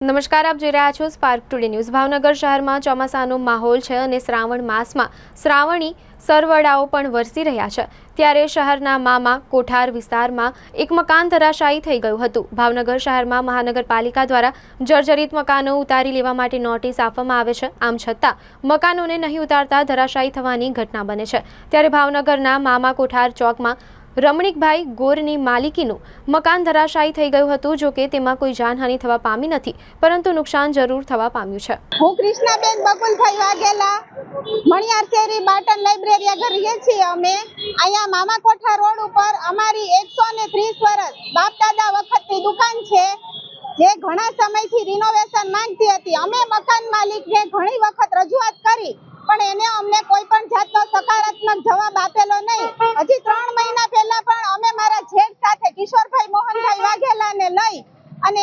નમસ્કાર, આપ જોઈ રહ્યા છો સ્પાર્ક ટુડે ન્યૂઝ ભાવનગર શહેરમાં ચોમાસાનો માહોલ છે અને શ્રાવણ માસમાં શ્રાવણી સરવડાઓ પણ વરસી રહ્યા છે. ત્યારે શહેરના મામા કોઠાર વિસ્તારમાં એક મકાન ધરાશાયી થઈ ગયું હતું. ભાવનગર શહેરમાં મહાનગરપાલિકા દ્વારા જર્જરિત મકાનો ઉતારી લેવા માટે નોટિસ આપવામાં આવે છે. આમ છતાં, મકાનોને નહીં ઉતારતા ધરાશાયી થવાની ઘટના બને છે. ત્યારે ભાવનગરના મામા કોઠાર ચોકમાં રમણીકભાઈ ગોરની માલિકીનું મકાન ધરાશાયી થઈ ગયું હતું, જો કે તેમાં કોઈ જાનહાનિ થવા પામી નથી, પરંતુ નુકસાન જરૂર થવા પામ્યું છે. હું કૃષ્ણાબેન બકુલભાઈ વાઘેલા, મણિયાર શેરી, બાટન લાઇબ્રેરી આગળ રહીએ છીએ અમે. અહીંયા મામા કોઠા રોડ ઉપર અમારી એકસો ને ત્રીસ વર્ષ બાપ દાદા વખતની દુકાન છે, જે ઘણા સમયથી રિનોવેશન માંગતી હતી. અમે મકાન માલિકને ઘણી વખત રજૂઆત કરી, પણ એને અમને કોઈ પણ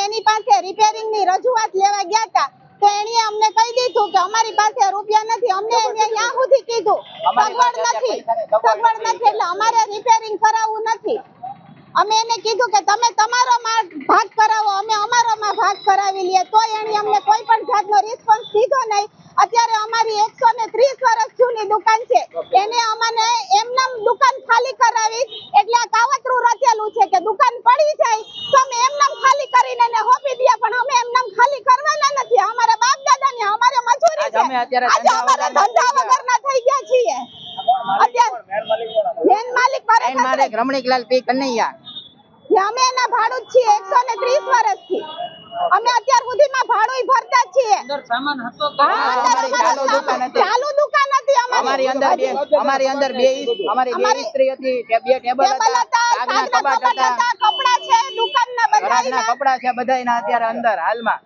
એની પાસે રિપેરિંગની રજૂઆત લેવા ગયા હતા તો એણે અમને કહી દીધું કે અમારી પાસે રૂપિયા નથી. અમને ત્યાં સુધી કીધું સગવડ નથી સગવડ નથી. એટલે અમારે રિપેરિંગ કરાવવું નથી. અમે એને કીધું કે તમે તમારો માં ભાગ કરાવો અમે અમારો માં ભાગ કરાવી લઈએ તો એણે અમને કોઈ પણ જાતનો રિસ્પોન્સ દીધો નહીં. અત્યારે અમારી એકસો ને ત્રીસ વર્ષ જૂની દુકાન છે. એને અમને એમનામ દુકાન ખાલી કરાવી એટલે આ કાવતરું રચેલું છે કે દુકાન પડી જાય તો અમે એમનામ ખાલી કરીને એને હોપી દઈએ પણ અમે એમનામ ખાલી કરવાના નથી અમારા બાપ દાદા ને અમારે મજૂરી આજ છે અમે અત્યારે ધંધા ધંધા વગરના થઈ ગયા છીએ. મેન માલિક આઈન મારે રમણીકલાલ પી કનૈયા. અમે એના ભાડું જ છીએ એકસો ને ત્રીસ વર્ષથી. અમે અત્યાર સુધીમાં ભાડું ભરતા છીએ. હા, અત્યારે અમારી ચાલુ દુકાન હતી. ચાલુ દુકાન અમારી. અંદર બે અમારી અંદર બે અમારી બે ઇસ્ત્રી હતી બે ટેબલ હતા કબાટ હતા. કપડા છે દુકાનના બધાયના. કપડા છે બધાયના અત્યારે અંદર હાલમાં.